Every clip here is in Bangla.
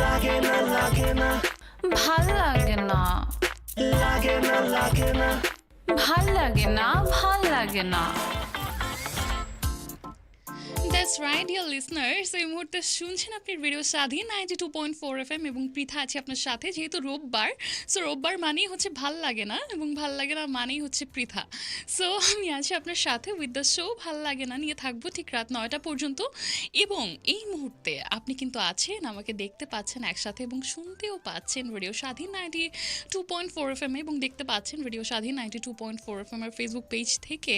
লাগে না লাগে না। ভালো লাগে না লাগে না লাগে না, ভালো লাগে না, ভালো লাগে না। দ্যাটস রাইট ডিয়ার লিসনার্স এই মুহূর্তে শুনছেন আপনি radio Swadhin ninety two point four F M এবং পৃথা আছে আপনার সাথে, যেহেতু রোববার। সো রোববার মানেই হচ্ছে ভালো লাগে না, এবং ভালো লাগে না মানেই হচ্ছে পৃথা। সো আমি আছি আপনার সাথে উইথ দ্য শো ভালো লাগে না নিয়ে থাকব ঠিক রাত নয়টা পর্যন্ত। এবং এই মুহূর্তে আপনি কিন্তু আছেন, আমাকে দেখতে পাচ্ছেন একসাথে এবং শুনতেও পাচ্ছেন radio Swadhin ninety two point four F M এবং দেখতে পাচ্ছেন radio Swadhin ninety two point four F M এর ফেসবুক পেজ থেকে।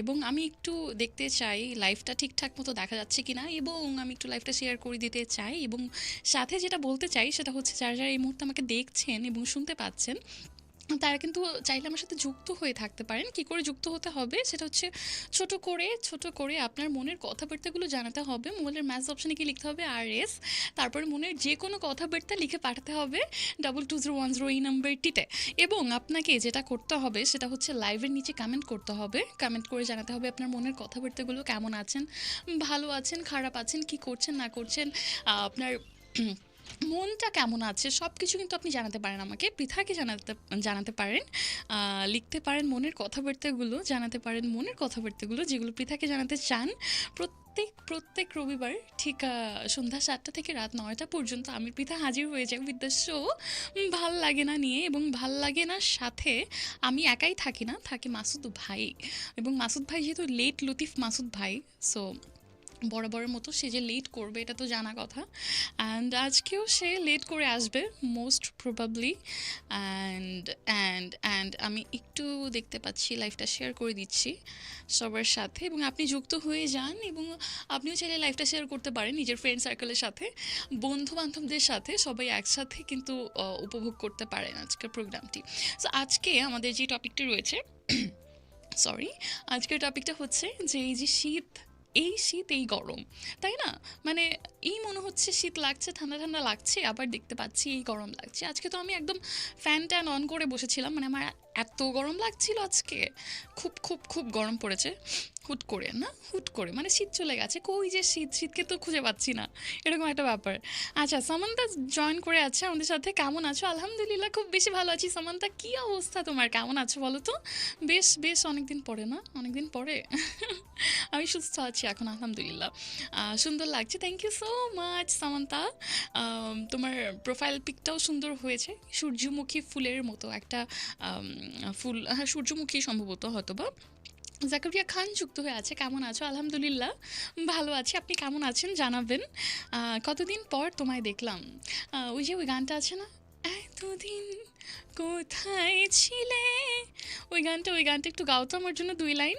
এবং আমি একটু দেখতে চাই লাইভটা ঠিকঠাক মতো দেখা যাচ্ছে কিনা এবং আমি একটু লাইফটা শেয়ার করে দিতে চাই এবং সাথে যেটা বলতে চাই সেটা হচ্ছে যারা যারা এই মুহূর্তে আমাকে দেখছেন এবং শুনতে পাচ্ছেন তারা কিন্তু চাইলে আমার সাথে যুক্ত হয়ে থাকতে পারেন। কি করে যুক্ত হতে হবে? সেটা হচ্ছে ছোট করে ছোট করে আপনার মনের কথাবার্তাগুলো জানাতে হবে। মোবাইলের ম্যাচ অপশানে কি লিখতে হবে? আর এস তারপরে মনের যে কোনো কথাবার্তা লিখে পাঠাতে হবে double two zero one zero এই নাম্বারটিতে এবং আপনাকে যেটা করতে হবে, সেটা হচ্ছে লাইভের নিচে কমেন্ট করতে হবে। কমেন্ট করে জানাতে হবে আপনার মনের কথাবার্তাগুলো কেমন আছেন, ভালো আছেন, খারাপ আছেন, কি করছেন, না করছেন। আপনার মনটা কেমন আছে সব কিছু কিন্তু আপনি জানাতে পারেন আমাকে, পৃথাকে জানাতে জানাতে পারেন লিখতে পারেন মনের কথাবার্তাগুলো, জানাতে পারেন মনের কথাবার্তাগুলো যেগুলো পৃথাকে জানাতে চান। প্রত্যেক প্রত্যেক রবিবার ঠিক সন্ধ্যা সাতটা থেকে রাত নয়টা পর্যন্ত আমি পৃথা হাজির হয়ে যাই উইথ দ্য শো ভালো লাগে না নিয়ে এবং ভালো লাগে না সাথে আমি একাই থাকি না, থাকে মাসুদ ভাই। এবং মাসুদ ভাই যেহেতু লেট লতিফ মাসুদ ভাই সো বরাবরের মতো সে যে লেট করবে, এটা তো জানা কথা। অ্যান্ড আজকেও সে লেট করে আসবে most probably and and and আমি একটু দেখতে পাচ্ছি লাইফটা শেয়ার করে দিচ্ছি সবার সাথে। এবং আপনি যুক্ত হয়ে যান, এবং আপনিও চাইলে লাইফটা শেয়ার করতে পারেন নিজের ফ্রেন্ড সার্কেলের সাথে। বন্ধু বান্ধবদের সাথে সবাই একসাথে কিন্তু উপভোগ করতে পারেন আজকের প্রোগ্রামটি সো আজকে আমাদের যে টপিকটি রয়েছে সরি আজকের টপিকটা হচ্ছে যে এই যে শীত এই শীত, এই গরম। তাই না? মানে এই মনে হচ্ছে শীত লাগছে, ঠান্ডা ঠান্ডা লাগছে, আবার দেখতে পাচ্ছি এই গরম লাগছে। আজকে তো আমি একদম ফ্যান ট্যান অন করে বসেছিলাম। মানে আমার এত গরম লাগছিল আজকে। খুব খুব খুব গরম পড়েছে। হুট করে, না? হুট করে। মানে শীত চলে গেছে। কই যে শীত? শীতকে তো খুঁজে পাচ্ছি না। এরকম একটা ব্যাপার। আচ্ছা সামান্তা জয়েন করে আছে আমাদের সাথে। কেমন আছো? আলহামদুলিল্লাহ, খুব বেশি ভালো আছি। সামান্তা, কী অবস্থা তোমার? কেমন আছো বলো তো? বেশ বেশ অনেকদিন পরে, না? অনেকদিন পরে। আমি সুস্থ আছি এখন, আলহামদুলিল্লাহ। সুন্দর লাগছে। Thank you so much Samantha. তোমার প্রোফাইল পিকটাও সুন্দর হয়েছে। সূর্যমুখী ফুলের মতো একটা ফুল হ্যাঁ সূর্যমুখী সম্ভবত হয়তো বা জাকারিয়া খান যুক্ত হয়ে আছে। কেমন আছো? আলহামদুলিল্লাহ, ভালো আছি। আপনি কেমন আছেন? জানাবেন। কতদিন পর তোমায় দেখলাম? ওই যে ওই গানটা আছে না? এতদিন কোথায় ছিলে? ওই গানটা ওই গানটা একটু গাও তো আমার জন্য দুই লাইন।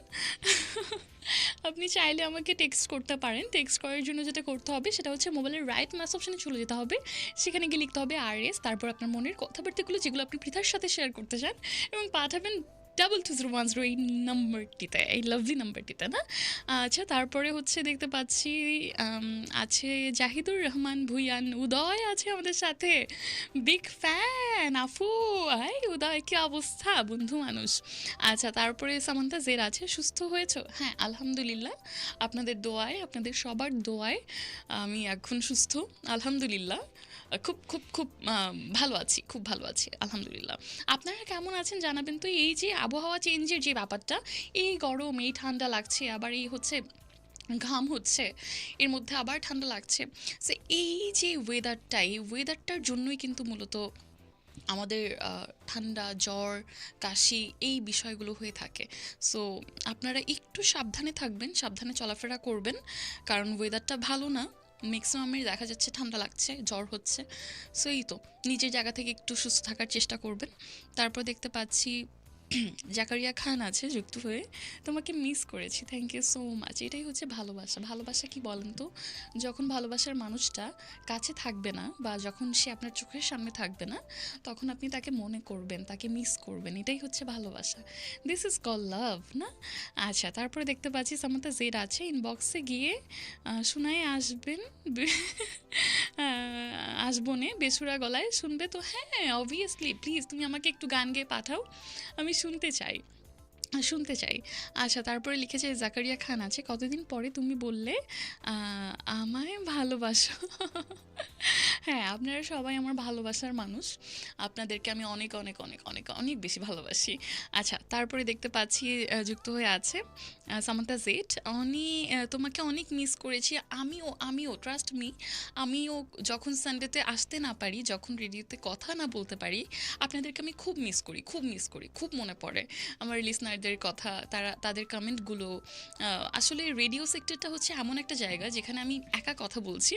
আপনি চাইলে আমাকে টেক্সট করতে পারেন। টেক্সট করার জন্য যেটা করতে হবে সেটা হচ্ছে মোবাইলের রাইট ম্যাস অপশানে চলে যেতে হবে। সেখানে গিয়ে লিখতে হবে আর এস তারপর আপনার মনের কথাবার্তাগুলো যেগুলো আপনি পৃথার সাথে শেয়ার করতে চান এবং পাঠাবেন double two zero one zero এই নাম্বারটিতে এই লাভলি নাম্বারটিতে না? আচ্ছা তারপরে হচ্ছে দেখতে পাচ্ছি আছে জাহিদুর রহমান ভুইয়ান, উদয় আছে আমাদের সাথে। Big fan Afu. Hi, Uday, কি অবস্থা? বন্ধু মানুষ। আচ্ছা তারপরে সামান্তা জের আছে, সুস্থ হয়েছো? হ্যাঁ আলহামদুলিল্লাহ। আপনাদের দোয়ায়, আপনাদের সবার দোয়ায় আমি এখন সুস্থ, আলহামদুলিল্লাহ। খুব খুব খুব ভালো আছি, খুব ভালো আছি, আলহামদুলিল্লাহ। আপনারা কেমন আছেন জানাবেন তো? এই যে আবহাওয়া চেঞ্জের যে ব্যাপারটা, এই গরম, এই ঠান্ডা লাগছে, আবার এই হচ্ছে ঘাম হচ্ছে, এর মধ্যে আবার ঠান্ডা লাগছে। সে এই যে ওয়েদারটা এই ওয়েদারটার জন্যই কিন্তু মূলত আমাদের ঠান্ডা, জ্বর, কাশি এই বিষয়গুলো হয়ে থাকে। সো আপনারা একটু সাবধানে থাকবেন, সাবধানে চলাফেরা করবেন, কারণ ওয়েদারটা ভালো না। ম্যাক্সিমামের দেখা যাচ্ছে ঠান্ডা লাগছে, জ্বর হচ্ছে। সো এই তো, নিজের জায়গা থেকে একটু সুস্থ থাকার চেষ্টা করবেন। তারপর দেখতে পাচ্ছি জাকারিয়া খান আছে যুক্ত হয়ে। তোমাকে মিস করেছি থ্যাংক ইউ সো মাচ এটাই হচ্ছে ভালোবাসা। ভালোবাসা কি বলেন তো? যখন ভালোবাসার মানুষটা কাছে থাকবে না বা যখন সে আপনার চোখের সামনে থাকবে না তখন আপনি তাকে মনে করবেন তাকে মিস করবেন। এটাই হচ্ছে ভালোবাসা। দিস ইজ কল লাভ না? আচ্ছা তারপরে দেখতে পাচ্ছি সামান্তা জেড আছে। ইনবক্সে গিয়ে শোনায় আসবেন। আহ, আসব নে বেসুরা গলায়। শুনবে তো? হ্যাঁ অবভিয়াসলি প্লিজ তুমি আমাকে একটু গান গেয়ে পাঠাও। আমি শুনতে চাই। শুনতে চাই। আচ্ছা তারপরে লিখেছে জাকারিয়া খান আছে, কতদিন পরে তুমি বললে? আমায় ভালোবাসো। হ্যাঁ আপনারা সবাই আমার ভালোবাসার মানুষ। আপনাদেরকে আমি অনেক অনেক অনেক অনেক অনেক বেশি ভালোবাসি। আচ্ছা তারপরে দেখতে পাচ্ছি যুক্ত হয়ে আছে সামান্তা জেট অনি তোমাকে অনেক মিস করেছি। আমিও আমিও ট্রাস্ট মি আমিও যখন সানডেতে আসতে না পারি, যখন রেডিওতে কথা না বলতে পারি, আপনাদেরকে আমি খুব মিস করি, খুব মিস করি, খুব মনে পড়ে। আমার লিসনারদের কথা, তারা, তাদের কমেন্টগুলো আসলে রেডিও সেক্টরটা হচ্ছে এমন একটা জায়গা যেখানে আমি একা কথা বলছি,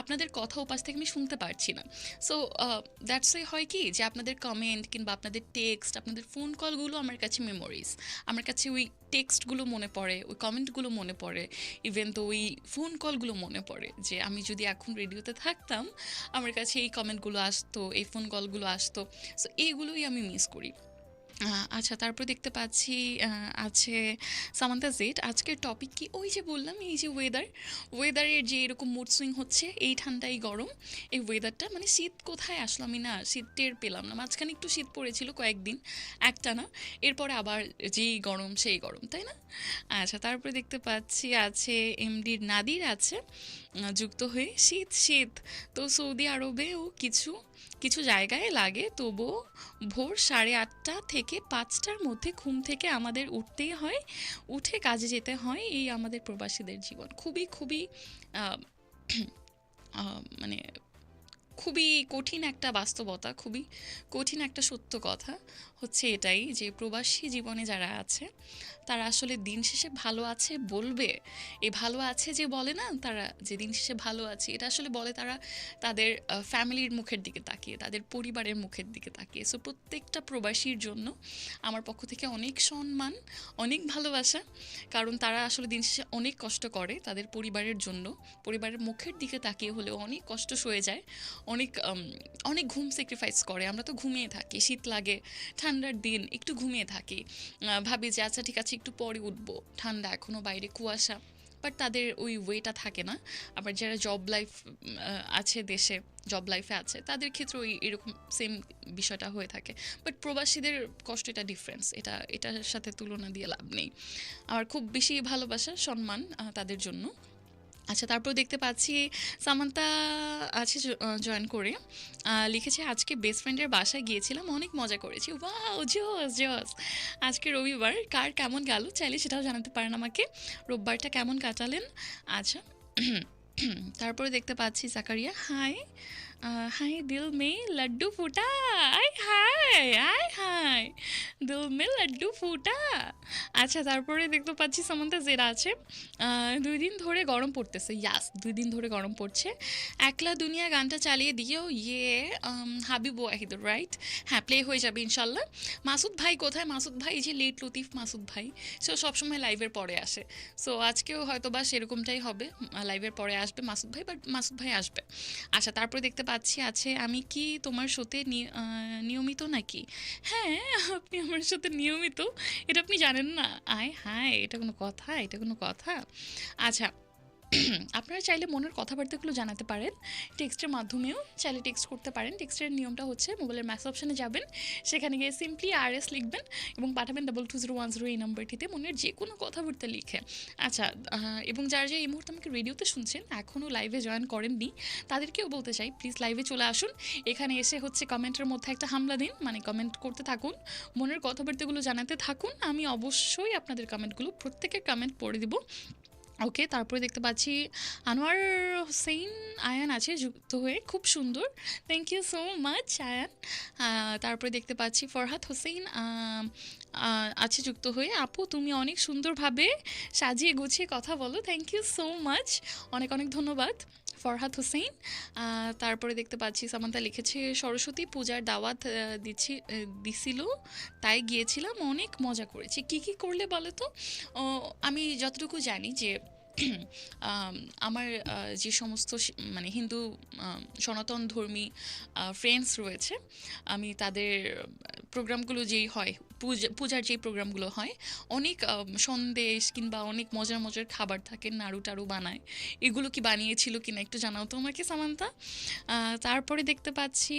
আপনাদের কথা ওপাশ থেকে আমি শুনতে পারছি না। সো দ্যাটস এ হয় কি যে আপনাদের কমেন্ট কিংবা আপনাদের টেক্সট আপনাদের ফোন কলগুলো আমার কাছে মেমোরিজ আমার কাছে ওই টেক্সটগুলো মনে পড়ে, ওই কমেন্টগুলো মনে পড়ে ইভেন তো ওই ফোন কলগুলো মনে পড়ে যে আমি যদি এখন রেডিওতে থাকতাম, আমার কাছে এই কমেন্টগুলো আসতো, এই ফোন কলগুলো আসতো। সো এইগুলোই আমি মিস করি। আচ্ছা তারপর দেখতে পাচ্ছি আছে সামান্তা জেড। আজকের টপিক কি? ওই যে বললাম, এই যে ওয়েদার ওয়েদারের যে এরকম মুড সুইং হচ্ছে, এই ঠান্ডা এই গরম। এই ওয়েদারটা মানে শীত কোথায় আসলো আমি না, শীত টের পেলাম না। মাঝখানে একটু শীত পড়েছিল কয়েকদিন একটা না এরপরে আবার যেই গরম, সেই গরম, তাই না? আচ্ছা তারপরে দেখতে পাচ্ছি, আছে এমডির নাদির আছে। যুক্ত হয়ে শীত শীত। তো সৌদি আরবেও কিছু কিছু জায়গায় লাগে, তবুও ভোর সাড়ে আটটা থেকে পাঁচটার মধ্যে ঘুম থেকে আমাদের উঠতেই হয়, উঠে কাজে যেতে হয় এই আমাদের প্রবাসীদের জীবন। খুবই খুবই মানে খুবই কঠিন একটা বাস্তবতা, খুবই কঠিন একটা সত্য কথা হচ্ছে এটাই যে প্রবাসী জীবনে যারা আছে, তারা আসলে দিন শেষে ভালো আছে বলবে। এই ভালো আছে যে বলে না, তারা যে দিন শেষে ভালো আছে, এটা আসলে বলে তারা তাদের ফ্যামিলির মুখের দিকে তাকিয়ে, তাদের পরিবারের মুখের দিকে তাকিয়ে। সো প্রত্যেকটা প্রবাসীর জন্য আমার পক্ষ থেকে অনেক সম্মান, অনেক ভালোবাসা, কারণ তারা আসলে দিন শেষে অনেক কষ্ট করে তাদের পরিবারের জন্য। পরিবারের মুখের দিকে তাকিয়ে হলেও অনেক কষ্ট সয়ে যায় অনেক অনেক ঘুম স্যাক্রিফাইস করে। আমরা তো ঘুমিয়ে থাকি, শীত লাগে, ঠান্ডার দিন, একটু ঘুমিয়ে থাকি। ভাবি যে আচ্ছা ঠিক আছে, একটু পরে উঠবো। ঠান্ডা এখনও বাইরে কুয়াশা বাট তাদের ওই ওয়েটা থাকে না। আবার যারা জব লাইফ আছে দেশে জব লাইফে আছে, তাদের ক্ষেত্রে ওই এরকম সেম বিষয়টা হয়ে থাকে। বাট প্রবাসীদের কষ্ট এটা ডিফারেন্স এটা, এটার সাথে তুলনা দিয়ে লাভ নেই। আমার খুব বেশি ভালোবাসা, সম্মান তাদের জন্য। আচ্ছা তারপর দেখতে পাচ্ছি সামান্তা আছে জয়েন করে। লিখেছে, আজকে বেস্ট ফ্রেন্ডের বাসায় গিয়েছিলাম, অনেক মজা করেছি। ওয়াও, জোস জোস। আজকে রবিবার, কার কেমন গেল? চাইলে সেটাও জানাতে পারেন আমাকে। রোববারটা কেমন কাটালেন? আচ্ছা তারপরে দেখতে পাচ্ছি জাকারিয়া হাই হাই দিল মে লাড্ডু ফুটা আয় হাই আয় হাই দিল মে লাড্ডু ফুটা আচ্ছা তারপরে দেখতে পাচ্ছি সামন্তা জেরা আছে। আহ, দুই দিন ধরে গরম পড়তেছে। ইয়াস দুই দিন ধরে গরম পড়ছে। একলা দুনিয়া গানটা চালিয়ে দিয়েও ইয়ে উম, হাবিব ওয়াহিদ রাইট হ্যাঁ প্লে হয়ে যাবে ইনশাল্লাহ। মাসুদ ভাই কোথায়? মাসুদ ভাই যে লেট লতিফ মাসুদ ভাই। সে সবসময় লাইভের পরে আসে। সো আজকেও হয়তো বা সেরকমটাই হবে। লাইভের পরে আসবে মাসুদ ভাই বাট মাসুদ ভাই আসবে। আচ্ছা তারপরে দেখতে পাচ্ছি আছে, আমি কি তোমার সাথে নিয়মিত নাকি? হ্যাঁ আপনি আমার সাথে নিয়মিত, এটা আপনি জানেন না। আয় হায়, এটা কোনো কথা, এটা কোনো কথা। আচ্ছা আপনারা চাইলে মনের কথাবার্তাগুলো জানাতে পারেন, টেক্সটের মাধ্যমেও চাইলে টেক্সট করতে পারেন। টেক্সটের নিয়মটা হচ্ছে মোবাইলের ম্যাস অপশানে যাবেন, সেখানে গিয়ে সিম্পলি আর এস লিখবেন এবং পাঠাবেন double two zero one zero এই নাম্বারটিতে মনের যে কোনো কথাবার্তা লিখে। আচ্ছা এবং যারা যে এই মুহূর্তে আমাকে রেডিওতে শুনছেন এখনও লাইভে জয়েন করেননি, তাদেরকেও বলতে চাই প্লিজ লাইভে চলে আসুন। এখানে এসে হচ্ছে কমেন্টের মধ্যে একটা হামলা দিন মানে কমেন্ট করতে থাকুন, মনের কথাবার্তাগুলো জানাতে থাকুন। আমি অবশ্যই আপনাদের কমেন্টগুলো, প্রত্যেকের কমেন্ট পড়ে দিব। ওকে, তারপরে দেখতে পাচ্ছি আনোয়ার হোসেন আয়ান আছে, যুক্ত হয়ে, খুব সুন্দর। Thank you so much Ayan. তারপরে দেখতে পাচ্ছি ফরহাদ হোসেন আছে যুক্ত হয়ে। আপু, তুমি অনেক সুন্দরভাবে সাজিয়ে গুছিয়ে কথা বলো। থ্যাংক ইউ সো মাচ অনেক অনেক ধন্যবাদ। ফরহাদ হোসেন। তারপরে দেখতে পাচ্ছি সামান্তা লিখেছে, সরস্বতী পূজার দাওয়াত দিচ্ছি দিছিল, তাই গিয়েছিলাম, অনেক মজা করেছি। কি কি করলে বলো তো? আমি যতটুকু জানি যে আমার যে সমস্ত মানে হিন্দু সনাতন ধর্মী ফ্রেন্ডস রয়েছে, আমি তাদের প্রোগ্রামগুলো যেই হয়, পূজা, পূজার যেই প্রোগ্রামগুলো হয়, অনেক সন্দেশ কিংবা অনেক মজার মজার খাবার থাকে, নাড়ু টাড়ু বানায়, এগুলো কি বানিয়েছিল কিনা একটু জানাও তো আমাকে, সামান্তা। তারপরে দেখতে পাচ্ছি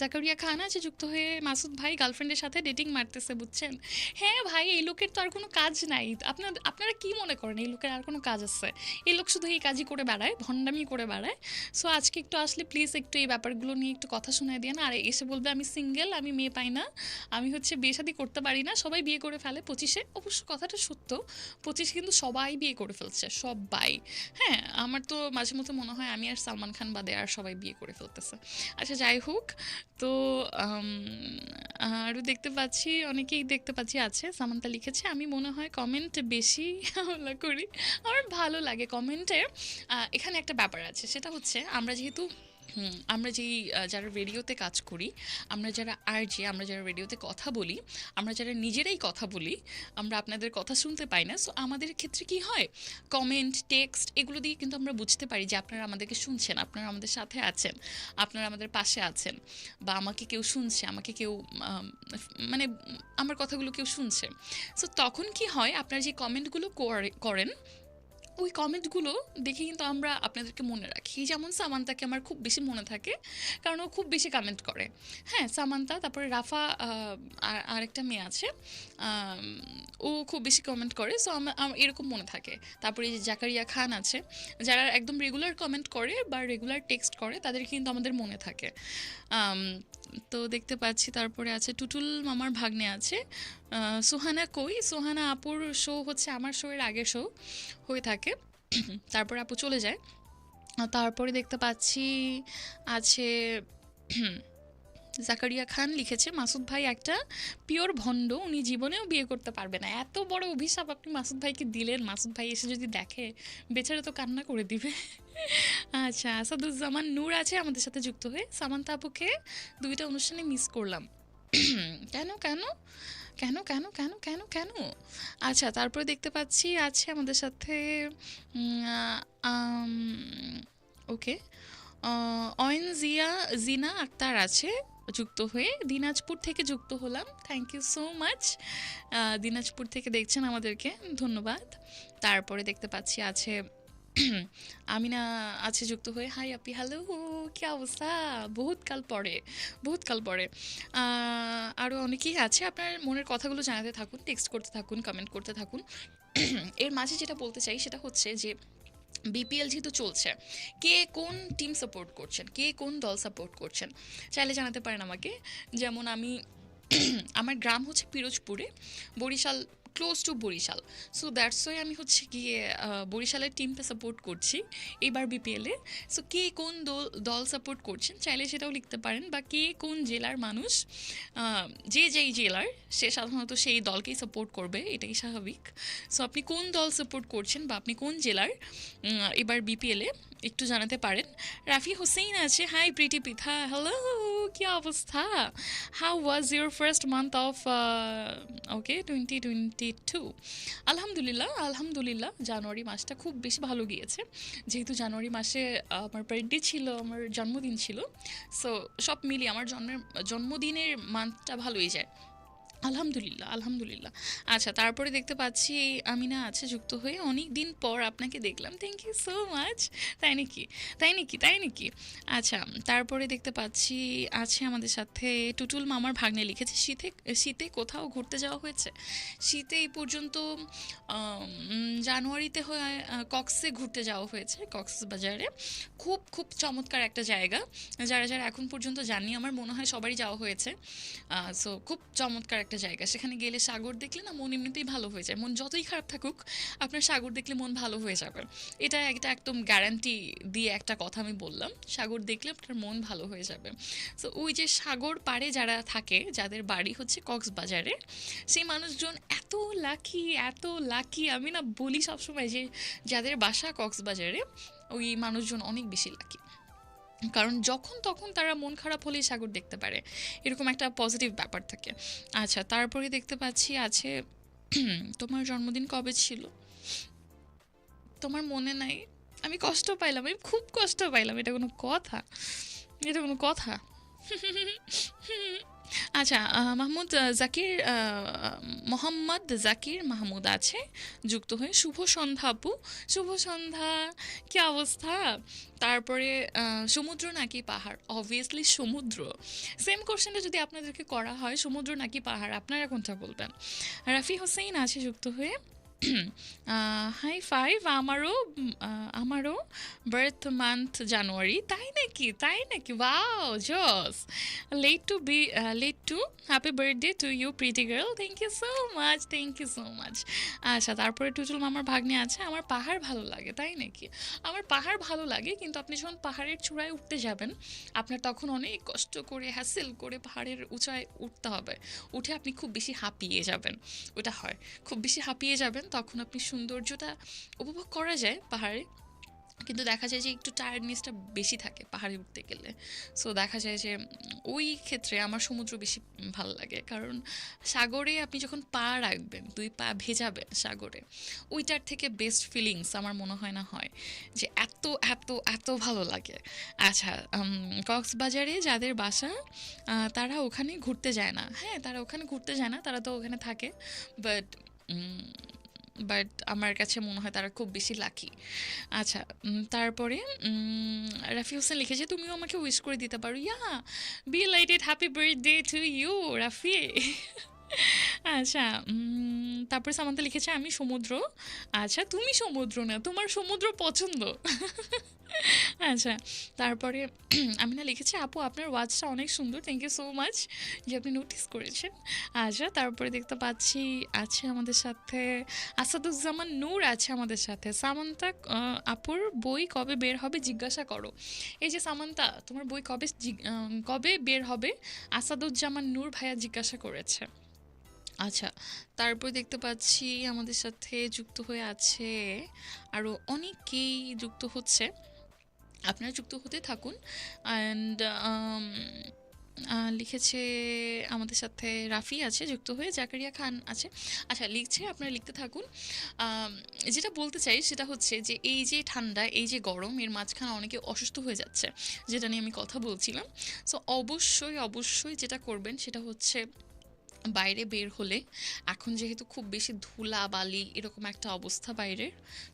জাকারিয়া খান আছে যুক্ত হয়ে মাসুদ ভাই গার্লফ্রেন্ডের সাথে ডেটিং মারতেছে, বুঝছেন? হ্যাঁ ভাই, এই লোকের তো আর কোনো কাজ নাই। আপনার, আপনারা কি মনে করেন, এই লোকের আর কোনো কাজ আছে? এই লোক শুধু এই কাজই করে বেড়ায়, ভণ্ডামি করে বেড়ায়। সো আজকে একটু আসলে প্লিজ একটু এই ব্যাপারগুলো নিয়ে একটু কথা শোনায় দিয়ে না, আর এসে বলবে, আমি সিঙ্গেল আমি মেয়ে পাই না। আমি হচ্ছে বিয়ে শাদী করতে পারি না। সবাই বিয়ে করে ফেলে পঁচিশে। অবশ্য কথাটা সত্য, পঁচিশে কিন্তু সবাই বিয়ে করে ফেলছে, সবাই। হ্যাঁ আমার তো মাঝে মধ্যে মনে হয়, আমি আর সালমান খান বাদে আর সবাই বিয়ে করে ফেলতেছে। আচ্ছা যাই হোক তো আরও দেখতে পাচ্ছি, অনেকেই দেখতে পাচ্ছি, আছে, সামান্তা লিখেছে, আমি মনে হয় কমেন্ট বেশি হামলা করি। আমার ভালো লাগে কমেন্টে এখানে একটা ব্যাপার আছে, সেটা হচ্ছে, আমরা যেহেতু হুম, আমরা যেই যারা রেডিওতে কাজ করি আমরা যারা আর যে আমরা যারা রেডিওতে কথা বলি আমরা যারা নিজেরাই কথা বলি আমরা আপনাদের কথা শুনতে পাই না। সো আমাদের ক্ষেত্রে কি হয়? কমেন্ট টেক্সট এগুলো দিয়ে কিন্তু আমরা বুঝতে পারি যে আপনারা আমাদেরকে শুনছেন আপনারা আমাদের সাথে আছেন আপনারা আমাদের পাশে আছেন বা আমাকে কেউ শুনছে আমাকে কেউ মানে আমার কথাগুলো কেউ শুনছে। সো তখন কি হয়? আপনারা যে কমেন্টগুলো করেন ওই কমেন্টগুলো দেখে কিন্তু আমরা আপনাদেরকে মনে রাখি। যেমন সামান্তাকে আমার খুব বেশি মনে থাকে, কারণ ও খুব বেশি কমেন্ট করে। হ্যাঁ সামান্তা, তারপরে রাফা আর আরেকটা মেয়ে আছে ও খুব বেশি কমেন্ট করে সো আমার এরকম মনে থাকে। তারপরে যে জাকারিয়া খান আছে, যারা একদম রেগুলার কমেন্ট করে বা রেগুলার টেক্সট করে, তাদের কিন্তু আমাদের মনে থাকে। তো দেখতে পাচ্ছি, তারপরে আছে টুটুল মামার ভাগ্নে আছে সুহানা কই? সুহানা আপুর শো হচ্ছে, আমার শো এর আগের শো হয়ে থাকে। তারপর আপু চলে যায়। তারপরে দেখতে পাচ্ছি আছে জাকারিয়া খান লিখেছে, মাসুদ ভাই একটা পিওর ভণ্ড, উনি জীবনেও বিয়ে করতে পারবে না। এত বড় অভিশাপ আপনি মাসুদ ভাইকে দিলেন। মাসুদ ভাই এসে যদি দেখে, বেচারা তো কান্না করে দিবে। আচ্ছা আসাদুজ্জামান নূর আছে আমাদের সাথে যুক্ত হয়ে। সামান্তা আপুকে দুইটা অনুষ্ঠানে মিস করলাম। কেন কেন? কেন কেন কেন কেন কেন? আচ্ছা তারপরে দেখতে পাচ্ছি আছে আমাদের সাথে ওকে অয়েন জিয়া জিনা আক্তার আছে, যুক্ত হয়ে। দিনাজপুর থেকে যুক্ত হলাম। Thank you so much Dinajpur থেকে দেখছেন আমাদেরকে। ধন্যবাদ। তারপরে দেখতে পাচ্ছি আছে আমিনা আছে যুক্ত হয়ে, হাই আপি, হ্যালো, কি অবস্থা? বহুত কাল পরে, বহুত কাল পরে। আরও অনেকেই আছে, আপনার মনের কথাগুলো জানাতে থাকুন টেক্সট করতে থাকুন কমেন্ট করতে থাকুন। এর মাঝে যেটা বলতে চাই, সেটা হচ্ছে যে বিপিএল যেহেতু চলছে, কে কোন টিম সাপোর্ট করছেন, কে কোন দল সাপোর্ট করছেন, চাইলে জানাতে পারেন আমাকে। যেমন আমি, আমার গ্রাম হচ্ছে পিরোজপুরে, Barishal close to Barishal. So that's way আমি হচ্ছে গিয়ে বরিশালের টিমটা সাপোর্ট করছি এবার বিপিএলে সো কে কোন দল দল সাপোর্ট করছেন চাইলে সেটাও লিখতে পারেন বা কে কোন জেলার মানুষ যে যেই জেলার, সে সাধারণত সেই দলকেই সাপোর্ট করবে, এটাই স্বাভাবিক। সো আপনি কোন দল সাপোর্ট করছেন বা আপনি কোন জেলার এবার বিপিএলে একটু জানাতে পারেন। রাফি হোসেন আছে। হাই প্রিটি পিথা হ্যালো কি অবস্থা? How was your first month of okay twenty twenty two আলহামদুলিল্লাহ আলহামদুলিল্লাহ। জানুয়ারি মাসটা খুব বেশি ভালো গিয়েছে। যেহেতু জানুয়ারি মাসে আমার বার্থডে ছিল, আমার জন্মদিন ছিল। সো সব মিলিয়ে আমার জন্মের, জন্মদিনের মান্থটা ভালোই যায়। আলহামদুলিল্লাহ আলহামদুলিল্লাহ। আচ্ছা তারপরে দেখতে পাচ্ছি আমিনা আছে যুক্ত হয়ে অনেক দিন পর আপনাকে দেখলাম। থ্যাংক ইউ সো মাচ তাই নাকি? তাই নাকি? তাই নাকি? আচ্ছা তারপরে দেখতে পাচ্ছি আছে আমাদের সাথে টুটুল মামার ভাগ্নে লিখেছে, শীতে শীতে কোথাও ঘুরতে যাওয়া হয়েছে? শীতে এই পর্যন্ত জানুয়ারিতে হয়, কক্সে ঘুরতে যাওয়া হয়েছে কক্সবাজারে খুব খুব চমৎকার একটা জায়গা। যারা যারা এখন পর্যন্ত জানি আমার মনে হয় সবারই যাওয়া হয়েছে। সো খুব চমৎকার একটা জায়গা। সেখানে গেলে সাগর দেখলে না মন এমনিতেই ভালো হয়ে যায়। মন যতই খারাপ থাকুক, আপনার সাগর দেখলে মন ভালো হয়ে যাবে। এটা একটা একদম গ্যারান্টি দিয়ে একটা কথা আমি বললাম। সাগর দেখলে আপনার মন ভালো হয়ে যাবে। সো ওই যে সাগর পাড়ে যারা থাকে, যাদের বাড়ি হচ্ছে কক্সবাজারে, সেই মানুষজন এত লাকি এত লাকি আমি না বলি সবসময় যে, যাদের বাসা কক্সবাজারে, ওই মানুষজন অনেক বেশি লাকি কারণ যখন তখন তারা মন খারাপ হলেই সাগর দেখতে পারে। এরকম একটা পজিটিভ ব্যাপার থাকে। আচ্ছা তারপরে দেখতে পাচ্ছি আছে, তোমার জন্মদিন কবে ছিল? তোমার মনে নাই? আমি কষ্ট পাইলাম, আমি খুব কষ্ট পাইলাম, এটা কোনো কথা? এটা কোনো কথা? আচ্ছা মাহমুদ জাকির মোহাম্মদ জাকির মাহমুদ আছে, যুক্ত হয়ে। শুভ সন্ধ্যা, আপু। শুভ সন্ধ্যা। কি অবস্থা? তারপরে সমুদ্র নাকি পাহাড়? অবভিয়াসলি সমুদ্র। সেম কোশ্চেনটা যদি আপনাদেরকে করা হয়, সমুদ্র নাকি পাহাড়? আপনারা কোনটা বলবেন? রাফি হোসেন আছে যুক্ত হয়ে। হাই ফাইভ আমারও আমারও বার্থ মান্থ জানুয়ারি তাই নাকি? তাই নাকি? Wow just late to be late to happy birthday to you pretty girl thank you so much thank you so much আচ্ছা তারপরে টুটুল মামার ভাগ্নে আছে। আমার পাহাড় ভালো লাগে, তাই নাকি? আমার পাহাড় ভালো লাগে, কিন্তু আপনি যখন পাহাড়ের চূড়ায় উঠতে যাবেন, আপনার তখন অনেক কষ্ট করে হ্যাসেল করে পাহাড়ের উঁচায় উঠতে হবে। উঠে আপনি খুব বেশি হাঁপিয়ে যাবেন। ওটা হয়। খুব বেশি হাঁপিয়ে যাবেন তখন আপনি সৌন্দর্যটা উপভোগ করা যায় পাহাড়ে। কিন্তু দেখা যায় যে একটু টায়ার্ডনেসটা বেশি থাকে পাহাড়ে উঠতে গেলে। সো দেখা যায় যে ওই ক্ষেত্রে আমার সমুদ্র বেশি ভালো লাগে। কারণ সাগরে আপনি যখন পা রাখবেন, দুই পা ভেজাবেন সাগরে, ওইটার থেকে বেস্ট ফিলিংস আমার মনে হয় না হয় যে এত এত এত ভালো লাগে। আচ্ছা কক্সবাজারে যাদের বাসা তারা ওখানে ঘুরতে যায় না। হ্যাঁ তারা ওখানে ঘুরতে যায় না, তারা তো ওখানে থাকে। বাট বাট আমার কাছে মনে হয় তারা খুব বেশি লাকি আচ্ছা তারপরে রাফি হোসেন লিখেছে, তুমিও আমাকে উইশ করে দিতে পারো। Yeah belated happy birthday to you Rafi. আচ্ছা তারপরে সামান্তা লিখেছে, আমি সমুদ্র। আচ্ছা তুমি সমুদ্র না, তোমার সমুদ্র পছন্দ। আচ্ছা তারপরে আমি না লিখেছি, আপু, আপনার ওয়াচটা অনেক সুন্দর থ্যাংক ইউ সো মাচ যে আপনি নোটিস করেছেন। আচ্ছা তারপরে দেখতে পাচ্ছি, আছে আমাদের সাথে, আসাদুজ্জামান নূর আছে আমাদের সাথে। সামান্তা আপুর বই কবে বের হবে জিজ্ঞাসা করো। এই যে সামান্তা, তোমার বই কবে কবে বের হবে? আসাদুজ্জামান নূর ভাইয়া জিজ্ঞাসা করেছে। আচ্ছা তারপর দেখতে পাচ্ছি আমাদের সাথে যুক্ত হয়ে আছে আরও অনেকেই যুক্ত হচ্ছে। আপনারা যুক্ত হতে থাকুন। অ্যান্ড লিখেছে আমাদের সাথে রাফি আছে, যুক্ত হয়ে জাকারিয়া খান আছে। আচ্ছা লিখছে, আপনারা লিখতে থাকুন। যেটা বলতে চাই সেটা হচ্ছে যে এই যে ঠান্ডা, এই যে গরম, এর মাঝখানে অনেকে অসুস্থ হয়ে যাচ্ছে, যেটা নিয়ে আমি কথা বলছিলাম। সো অবশ্যই অবশ্যই যেটা করবেন সেটা হচ্ছে বাইরে বের হলে, এখন যেহেতু খুব বেশি ধুলা বালি এরকম একটা অবস্থা বাইরের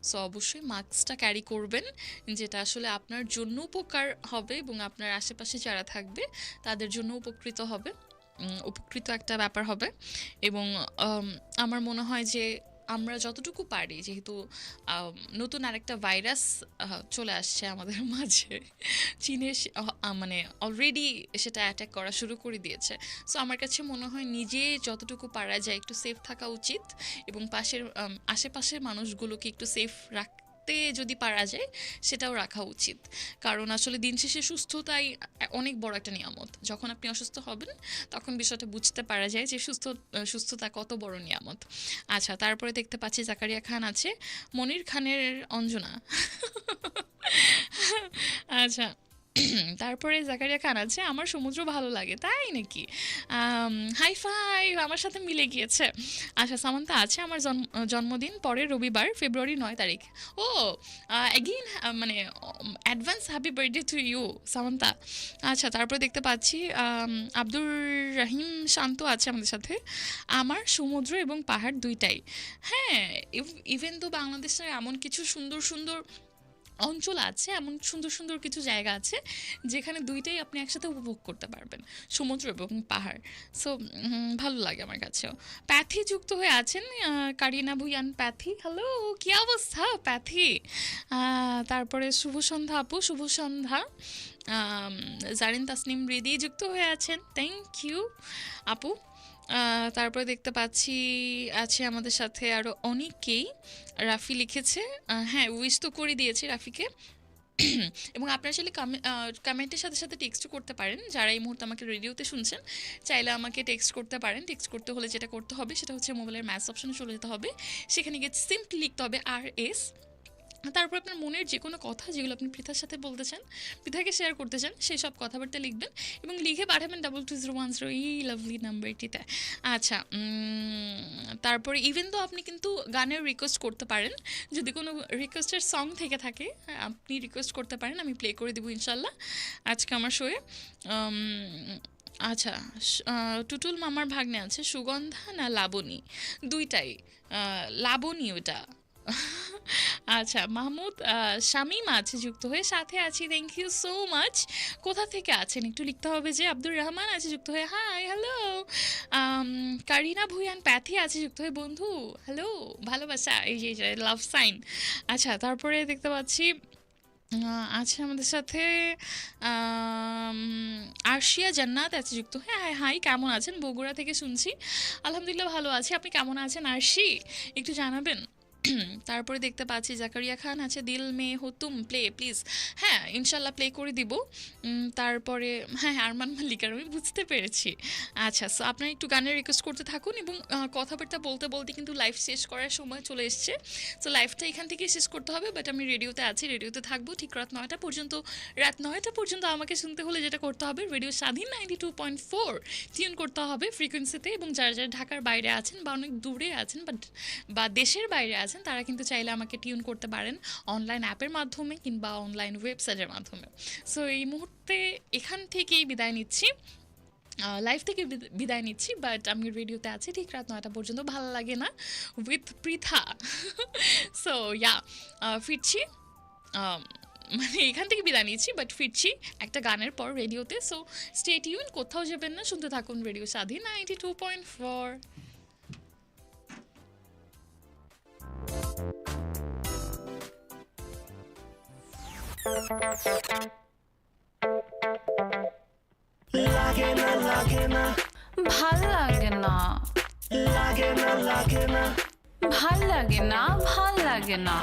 সো অবশ্যই মাস্কটা ক্যারি করবেন, যেটা আসলে আপনার জন্য উপকার হবে এবং আপনার আশেপাশে যারা থাকবে, তাদের জন্য উপকৃত হবে উপকৃত একটা ব্যাপার হবে এবং আমার মনে হয় যে আমরা যতটুকু পারি যেহেতু নতুন আরেকটা ভাইরাস চলে আসছে আমাদের মাঝে। চীনে সে- আহ, আহ, মানে অলরেডি সেটা অ্যাটাক করা শুরু করে দিয়েছে। সো আমার কাছে মনে হয় নিজে যতটুকু পারা যায় একটু সেফ থাকা উচিত এবং পাশের আশেপাশের মানুষগুলোকে একটু সেফ রাখতে যদি পারা যায়, সেটাও রাখা উচিত। কারণ আসলে দিন শেষে সুস্থতাই অনেক বড় একটা নিয়ামত। যখন আপনি অসুস্থ হবেন, তখন বিষয়টা বুঝতে পারা যায় যে সুস্থ, সুস্থতা কত বড় নিয়ামত। আচ্ছা তারপরে দেখতে পাচ্ছি জাকারিয়া খান আছে, মনির খানের অঞ্জনা। আচ্ছা তারপরে জাকারিয়া খান আছে, আমার সমুদ্র ভালো লাগে, তাই নাকি? হাই ফাই আমার সাথে মিলে গিয়েছে। আচ্ছা সামান্তা আছে আমার জন্ম জন্মদিন পরের রবিবার, ফেব্রুয়ারি নয় তারিখ। ও অ্যাগেইন মানে advance happy birthday to you Samantha. আচ্ছা তারপরে দেখতে পাচ্ছি আব্দুর রহিম শান্ত আছে আমাদের সাথে। আমার সমুদ্র এবং পাহাড় দুইটাই। হ্যাঁ ইভেন তো বাংলাদেশের এমন কিছু সুন্দর সুন্দর অঞ্চল আছে, এমন সুন্দর সুন্দর কিছু জায়গা আছে, যেখানে দুইটাই আপনি একসাথে উপভোগ করতে পারবেন, সমুদ্র এবং পাহাড়। সো ভালো লাগে আমার কাছেও। প্যাথি যুক্ত হয়ে আছেন কারিনা ভুইয়ান। প্যাথি হ্যালো কি অবস্থা প্যাথি? তারপরে শুভ সন্ধ্যা আপু, শুভ সন্ধ্যা। জারিন তাসনিম রিদি যুক্ত হয়ে আছেন থ্যাংক ইউ আপু? তারপরে দেখতে পাচ্ছি আছে আমাদের সাথে আরও অনেকেই। রাফি লিখেছে হ্যাঁ উইশ তো করে দিয়েছি রাফিকে। এবং আপনারা চাইলে কমেন্টের সাথে সাথে টেক্সটও করতে পারেন, যারা এই মুহূর্তে আমাকে রেডিওতে শুনছেন, চাইলে আমাকে টেক্সট করতে পারেন। টেক্সট করতে হলে যেটা করতে হবে সেটা হচ্ছে মোবাইলের ম্যাথস অপশনে চলে যেতে হবে। সেখানে গিয়ে সিম্পলি লিখতে হবে আর এস তারপর আপনার মনের যে কোনো কথা যেগুলো আপনি পৃথার সাথে বলতে চান পৃথাকে শেয়ার করতে চান, সেই সব কথাবার্তা লিখবেন এবং লিখে পাঠাবেন double two zero one zero এই লাভলি নাম্বারটিতে আচ্ছা তারপরে ইভেন তো আপনি কিন্তু গানের রিকোয়েস্ট করতে পারেন, যদি কোনো রিকোয়েস্টের সং থেকে থাকে, আপনি রিকোয়েস্ট করতে পারেন, আমি প্লে করে দেবো ইনশাল্লাহ। আজকে আমার শোয়ে আচ্ছা টুটুল মামার ভাগ্নে আছে, সুগন্ধা না লাবণী? দুইটাই লাবণী ওটা। আচ্ছা মাহমুদ শামীম আছে যুক্ত হয়ে সাথে আছি। থ্যাংক ইউ সো মাচ কোথা থেকে আছেন? একটু লিখতে হবে যে আব্দুর রহমান আছে যুক্ত হয়ে। হাই হ্যালো কারিনা ভুয়ান প্যাথি আছে যুক্ত হয়ে। বন্ধু হ্যালো ভালোবাসা। এই যে লাভ সাইন আচ্ছা তারপরে দেখতে পাচ্ছি আছে আমাদের সাথে আরশিয়া জান্নাত আছে যুক্ত হ্যাঁ। হ্যাঁ হাই কেমন আছেন? বগুড়া থেকে শুনছি। আলহামদুলিল্লাহ ভালো আছি। আপনি কেমন আছেন আরশি? একটু জানাবেন। তারপরে দেখতে পাচ্ছি জাকারিয়া খান আছে, দিল মে হুতুম প্লে প্লিজ হ্যাঁ ইনশাল্লাহ প্লে করে দিব। তারপরে হ্যাঁ আরমান মাল্লিকার, আমি বুঝতে পেরেছি। আচ্ছা সো আপনারা একটু গানের রিকোয়েস্ট করতে থাকুন এবং কথাবার্তা বলতে বলতে কিন্তু লাইভ শেষ করার সময় চলে এসছে। সো লাইভটা এখান থেকেই শেষ করতে হবে বাট আমি রেডিওতে আছি রেডিওতে থাকব। ঠিক রাত নয়টা পর্যন্ত, রাত নয়টা পর্যন্ত আমাকে শুনতে হলে যেটা করতে হবে radio Swadhin ninety two point four tune করতে হবে ফ্রিকোয়েন্সিতে এবং যারা যারা ঢাকার বাইরে আছেন বা অনেক দূরে আছেন বাট বা দেশের বাইরে আছেন তারা কিন্তু চাইলে আমাকে টিউন করতে পারেন অনলাইন অ্যাপের মাধ্যমে কিংবা অনলাইন ওয়েবসাইটের মাধ্যমে। সো এই মুহূর্তে এখান থেকেই বিদায় নিচ্ছি। লাইভ থেকে বিদায় নিচ্ছি বাট আমি রেডিওতে আছি, ঠিক রাত নয়টা পর্যন্ত। ভালো লাগে না উইথ পৃথা। সো ইয়া ফিরছি। মানে এখান থেকে বিদায় নিচ্ছি বাট ফিরছি একটা গানের পর রেডিওতে সো স্টে টিউন কোথাও যাবেন না, শুনতে থাকুন রেডিও স্বাধীন নাইনটি টু পয়েন্ট ফোর লাগে না লাগে না ভালো লাগে না লাগে না লাগে না। ভালো লাগে না, ভালো লাগে না।